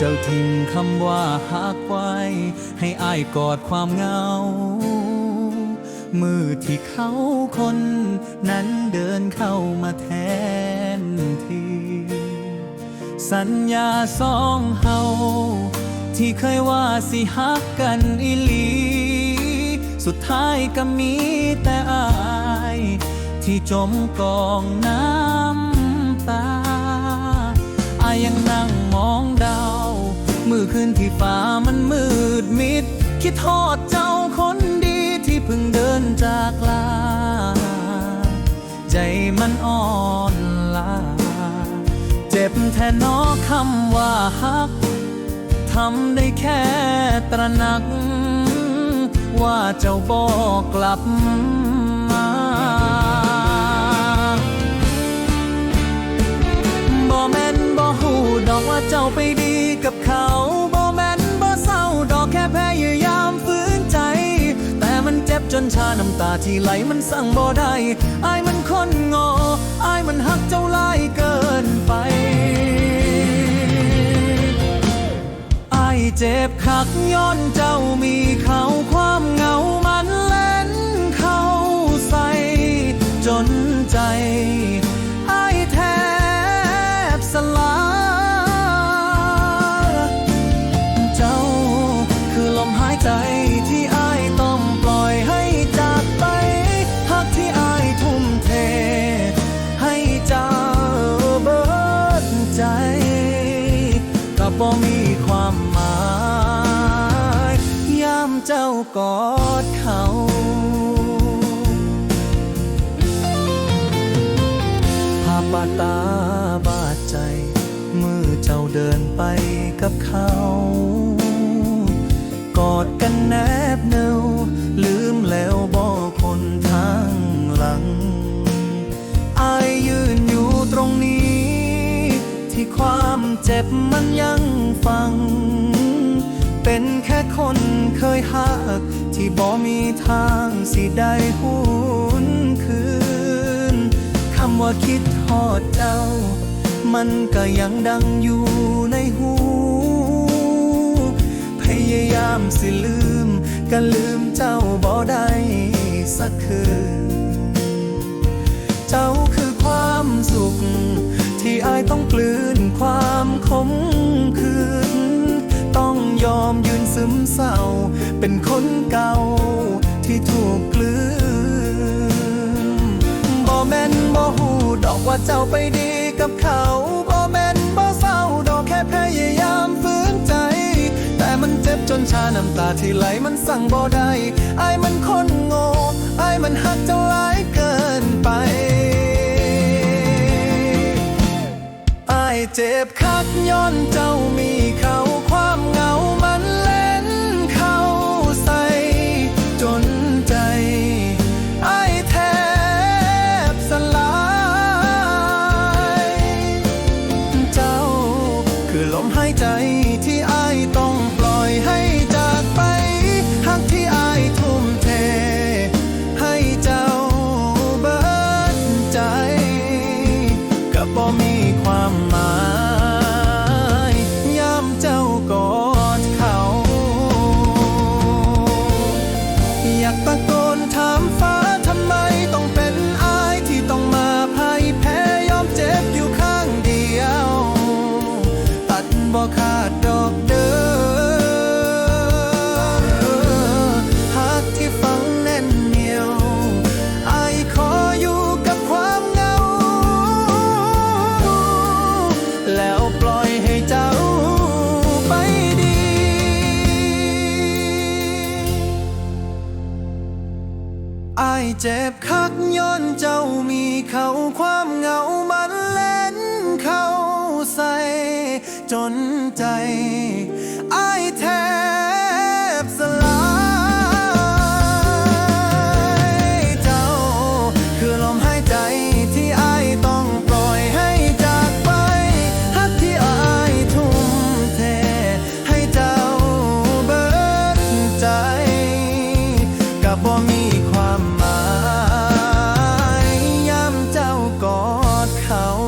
เจ้าทิ้งคำว่าหักไว้ ให้อายกอดความเหงา มือที่เขาคนนั้นเดินเข้ามาแทนที สัญญาสองเฮาที่เคยว่าสิฮักกันอีหลี สุดท้ายก็มีแต่อาย ที่จมกองน้ำตา อายยังนั่งมอง อคืนที่ฟ้ามันมืดมิด คิดทอดเจ้าคนดีที่เพิ่งเดินจากลา ใจมันอ่อนลา เจ็บแทนนอคำว่าฮักทำได้แค่ตระหนัก ว่าเจ้าบอกกลับ ว่าเจ้าไปดีกับเขาบ่แม่นบ่เศร้าดอกแค่พยายามฝืนใจ แต่มันเจ็บจนชาน้ำตาที่ไหลมันสั่งบ่ได้อายมันคนงออายมันหักเจ้าลายเกินไปอายเจ็บคักย้อนเจ้ามี กอดเขาภาพบาดตาบาดใจ มือเจ้าเดินไปกับเขา กอดกันแนบเนาลืมแล้วบอกคนทางหลังอายยืนอยู่ตรงนี้ ที่ความเจ็บมันยังฟัง เป็นแค่คนเคยหัก ที่บ่มีทางสิได้หุนคืนคำว่าคิดทอดเจ้า มันก็ยังดังอยู่ในหู พยายามสิลืม ก็ลืมเจ้าบ่ได้สักคืน เจ้าคือความสุข ที่อายต้องกลืนความขมขื่น มเศร้า เป็นคนเก่าที่ถูกกลืนบ่แม่นบ่หูดอกว่าเจ้าไปดีกับเขาบ่แม่นบ่เศร้าดอกแค่พยายามฝืนใจ แต่มันเจ็บจนชาน้ำตาที่ไหลมันสั่งบ่ได้อายมันคนโง่อายมันหักเจ้าหลายเกินไปอเจ็บคักย้อนเจ้ามีเขา คือลมหายใจที่อายต้องปล่อยให้จากไปหักที่อายทุ่มเท ให้เจ้าเบิดใจ ก็บ่มีความหมายยามเจ้ากอดเขา อยากตะโกนถามฟ้าทำไมต้องเป็น เจ็บคักย้อนเจ้ามีเขาความเหงามันเล่นเข้าใส่จนใจ how